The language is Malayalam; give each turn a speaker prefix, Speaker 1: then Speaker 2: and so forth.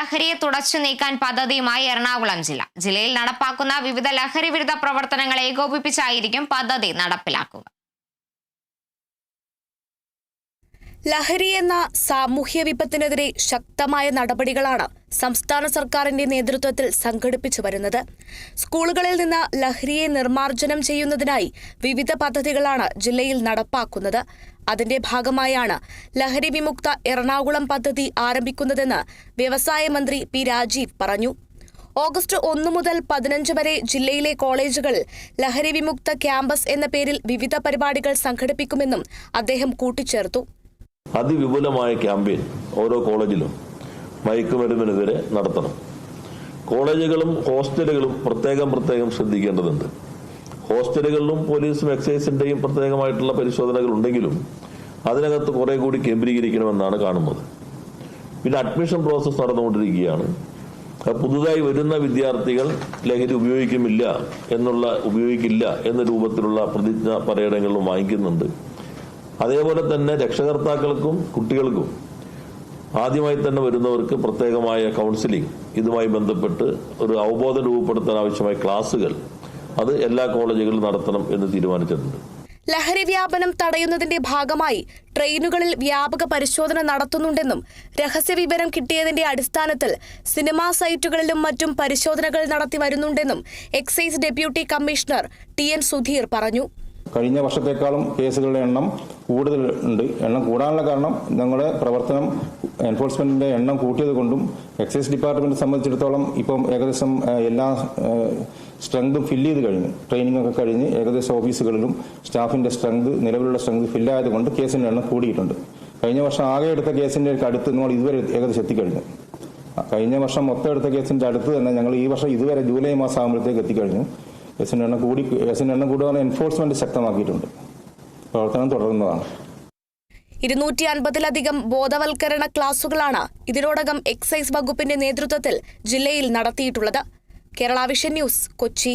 Speaker 1: ലഹരിയെ തുടച്ചു നീക്കാൻ പദ്ധതിയുമായി എറണാകുളം ജില്ല. ജില്ലയിൽ നടപ്പാക്കുന്ന വിവിധ ലഹരി വിരുദ്ധ പ്രവർത്തനങ്ങൾ ഏകോപിപ്പിച്ചായിരിക്കും പദ്ധതി നടപ്പിലാക്കുക.
Speaker 2: ലഹരി എന്ന സാമൂഹ്യ വിപത്തിനെതിരെ ശക്തമായ നടപടികളാണ് സംസ്ഥാന സർക്കാരിന്റെ നേതൃത്വത്തിൽ സംഘടിപ്പിച്ചു വരുന്നത്. സ്കൂളുകളിൽ നിന്ന് ലഹരിയെ നിർമ്മാർജനം ചെയ്യുന്നതിനായി വിവിധ പദ്ധതികളാണ് ജില്ലയിൽ നടപ്പാക്കുന്നത്. അതിന്റെ ഭാഗമായാണ് ലഹരി വിമുക്ത എറണാകുളം പദ്ധതി ആരംഭിക്കുന്നതെന്ന് വ്യവസായ മന്ത്രി പി രാജീവ് പറഞ്ഞു. ഓഗസ്റ്റ് ഒന്ന് മുതൽ പതിനഞ്ച് വരെ ജില്ലയിലെ കോളേജുകൾ ലഹരി വിമുക്ത ക്യാമ്പസ് എന്ന പേരിൽ വിവിധ പരിപാടികൾ സംഘടിപ്പിക്കുമെന്നും അദ്ദേഹം കൂട്ടിച്ചേർത്തു.
Speaker 3: അതിവിപുലമായ ക്യാമ്പയിൻ ഓരോ കോളേജിലും മയക്കുമരുന്നിനെതിരെ നടത്തണം. കോളേജുകളും ഹോസ്റ്റലുകളും പ്രത്യേകം പ്രത്യേകം ശ്രദ്ധിക്കേണ്ടതുണ്ട്. ഹോസ്റ്റലുകളിലും പോലീസും എക്സൈസിന്റെയും പ്രത്യേകമായിട്ടുള്ള പരിശോധനകൾ ഉണ്ടെങ്കിലും അതിനകത്ത് കുറെ കൂടി കേന്ദ്രീകരിക്കണമെന്നാണ് കാണുന്നത്. പിന്നെ അഡ്മിഷൻ പ്രോസസ്സ് നടന്നുകൊണ്ടിരിക്കുകയാണ്. പുതുതായി വരുന്ന വിദ്യാർത്ഥികൾ ലഹരി ഉപയോഗിക്കുമില്ല എന്നുള്ള ഉപയോഗിക്കില്ല എന്ന രൂപത്തിലുള്ള പ്രതിജ്ഞ പലയിടങ്ങളിലും വാങ്ങിക്കുന്നുണ്ട്. അതേപോലെ തന്നെ രക്ഷകർത്താക്കൾക്കും കുട്ടികൾക്കും ആദ്യമായി തന്നെ വരുന്നവർക്ക് പ്രത്യേകമായ കൗൺസിലിംഗ് ഇതുമായി ബന്ധപ്പെട്ട് ഒരു അവബോധം രൂപപ്പെടുത്താൻ ആവശ്യമായ ക്ലാസുകൾ അത് എല്ലാ കോളേജുകളിലും നടത്തണം എന്ന് തീരുമാനിച്ചിട്ടുണ്ട്.
Speaker 2: ലഹരി വ്യാപനം തടയുന്നതിന്റെ ഭാഗമായി ട്രെയിനുകളിൽ വ്യാപക പരിശോധന നടത്തുന്നുണ്ടെന്നും രഹസ്യവിവരം കിട്ടിയതിന്റെ അടിസ്ഥാനത്തിൽ സിനിമാ സൈറ്റുകളിലും മറ്റും പരിശോധനകൾ നടത്തി വരുന്നുണ്ടെന്നും excise deputy commissioner T N Sudheer പറഞ്ഞു.
Speaker 4: കഴിഞ്ഞ വർഷത്തേക്കാളും കേസുകളുടെ എണ്ണം കൂടുതൽ ഉണ്ട്. എണ്ണം കൂടാനുള്ള കാരണം ഞങ്ങളുടെ പ്രവർത്തനം എൻഫോഴ്സ്മെന്റിന്റെ എണ്ണം കൂട്ടിയത് കൊണ്ടും എക്സൈസ് ഡിപ്പാർട്ട്മെന്റ് സംബന്ധിച്ചിടത്തോളം ഇപ്പം ഏകദേശം എല്ലാ സ്ട്രെങ്തും ഫില്ല് ചെയ്ത് കഴിഞ്ഞു. ട്രെയിനിങ് ഒക്കെ കഴിഞ്ഞ് ഏകദേശം ഓഫീസുകളിലും സ്റ്റാഫിന്റെ സ്ട്രെങ്ത് നിലവിലുള്ള സ്ട്രെങ്ത് ഫില്ലായത് കൊണ്ട് കേസിന്റെ എണ്ണം കൂടിയിട്ടുണ്ട്. കഴിഞ്ഞ വർഷം ആകെ എടുത്ത കേസിന്റെ അടുത്ത് നമ്മൾ ഇതുവരെ ഏകദേശം എത്തിക്കഴിഞ്ഞു. കഴിഞ്ഞ വർഷം മൊത്തം എടുത്ത കേസിന്റെ അടുത്ത് തന്നെ ഞങ്ങൾ ഈ വർഷം ഇതുവരെ ജൂലൈ മാസം ആകുമ്പോഴത്തേക്ക് എത്തിക്കഴിഞ്ഞു. കേസിന്റെ എണ്ണം കൂടി കേസിന്റെ എണ്ണം കൂടുതലാണ് എൻഫോഴ്സ്മെന്റ് ശക്തമാക്കിയിട്ടുണ്ട്. പ്രവർത്തനം തുടരുന്നതാണ്
Speaker 2: ഇരുന്നൂറ്റി അൻപതിലധികം ബോധവൽക്കരണ ക്ലാസുകളാണ് ഇതിനോടകം എക്സൈസ് വകുപ്പിന്റെ നേതൃത്വത്തിൽ ജില്ലയിൽ നടത്തിയിട്ടുള്ളത്. Kerala Vision News Kochi.